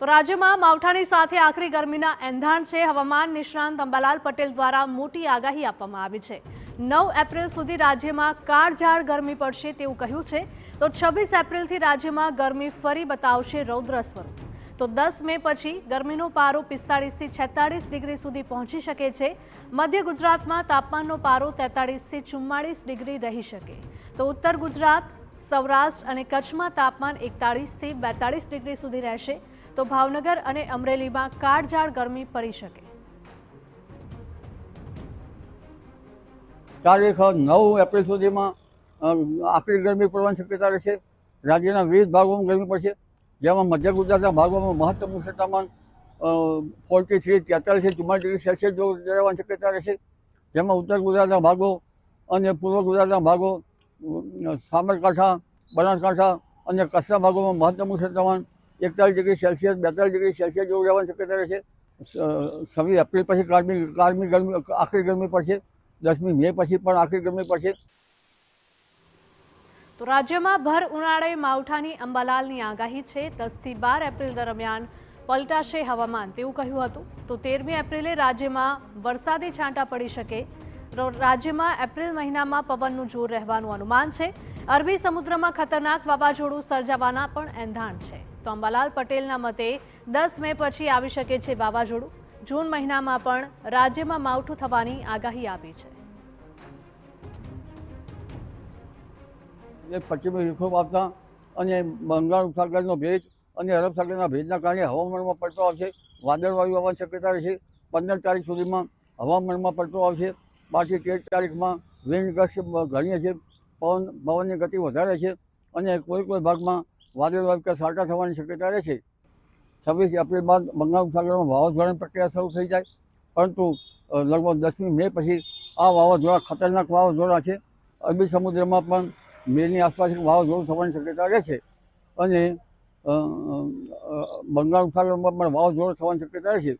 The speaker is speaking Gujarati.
તો રાજ્યમાં માવઠાની સાથે આખરી ગરમીના એંધાણ છે. હવામાન નિષ્ણાંત અંબાલાલ પટેલ દ્વારા મોટી આગાહી આપવામાં આવી છે. નવ એપ્રિલ સુધી રાજ્યમાં કાળઝાળ ગરમી પડશે તેવું કહ્યું છે. તો છવ્વીસ એપ્રિલથી રાજ્યમાં ગરમી ફરી બતાવશે રૌદ્ર સ્વરૂપ. તો દસ મે પછી ગરમીનો પારો પિસ્તાળીસથી છેતાળીસ ડિગ્રી સુધી પહોંચી શકે છે. મધ્ય ગુજરાતમાં તાપમાનનો પારો તેતાળીસથી ચુમ્માળીસ ડિગ્રી રહી શકે. તો ઉત્તર ગુજરાત સૌરાષ્ટ્ર અને કચ્છમાં તાપમાન એકતાળીસથી બેતાળીસ ડિગ્રી સુધી રહેશે. તો ભાવનગર અને અમરેલીમાં કાળઝાળ ગરમી પડી શકે. તારીખ નવ એપ્રિલ સુધીમાં આકરી ગરમી પડવાની શક્યતા રહેશે. રાજ્યના વિવિધ ભાગોમાં ગરમી પડશે. જેમાં મધ્ય ગુજરાતના ભાગોમાં મહત્તમ તાપમાન ફોર્ટી થ્રી તેતાલીસથી ચુમ્માલીસ ડિગ્રી સેલ્સિયસ જેવું રહેવાની શક્યતા રહેશે. જેમાં ઉત્તર ગુજરાતના ભાગો અને પૂર્વ ગુજરાતના ભાગો સાબરકાંઠા બનાસકાંઠા અને કચ્છના ભાગોમાં મહત્તમ તાપમાન એકતાલીસ ડિગ્રી સેલ્સિયસ, બેતાલીસ ડિગ્રી સેલ્સિયસ જેવું રહેવાની શક્યતા રહેશે છવ્વીસ એપ્રિલ પછી કાળમી કાળમી ગરમી, આખરી ગરમી પડશે. દસમી મે પછી પણ આખરી ગરમી પડશે. તો રાજ્યમાં ભર ઉનાળે માવઠાની અંબાલાલની આગાહી છે. દસથી બાર એપ્રિલ દરમિયાન પલટાશે હવામાન, તેવું કહ્યું હતું. તો તેરમી એપ્રિલે રાજ્યમાં વરસાદી છાંટા પડી શકે. રાજ્યમાં એપ્રિલ મહિનામાં પવનનું જોર રહેવાનું અનુમાન છે. અરબી સમુદ્રમાં ખતરનાક વાવાઝોડું સર્જાવાના પણ એંધાણ છે. તો અંબાલાલ પટેલના મતે દસ મે પછી આવી શકે છે વાવાઝોડું. જૂન મહિનામાં પણ રાજ્યમાં માવઠું થવાની આગાહી આપી છે. પશ્ચિમી વિક્ષોભ આપતા અને બંગાળ ઉપસાગરનો ભેજ અને અરબ સાગરના ભેજના કારણે હવામાનમાં પડતો આવશે. વાદળવાયુ આવવાની શક્યતા રહેશે. પંદર તારીખ સુધીમાં હવામાનમાં પડતો આવશે. બારથી તેર તારીખમાં વિન્ડ ગસ્ટ ઘણી હશે પવન, પવનની ગતિ વધારે છે અને કોઈ કોઈ ભાગમાં વાદળવાયુ કે સાટા થવાની શક્યતા રહે છે. છવ્વીસ એપ્રિલ બાદ બંગાળ સાગરમાં વાવાઝોડાની પ્રક્રિયા શરૂ થઈ જાય, પરંતુ લગભગ દસમી મે પછી આ વાવાઝોડા ખતરનાક વાવાઝોડા છે. અરબી સમુદ્રમાં પણ મેની આસપાસ વાવાઝોડું થવાની શક્યતા રહે છે અને બંગાળ ઉપસાગરમાં પણ વાવાઝોડું થવાની શક્યતા રહેશે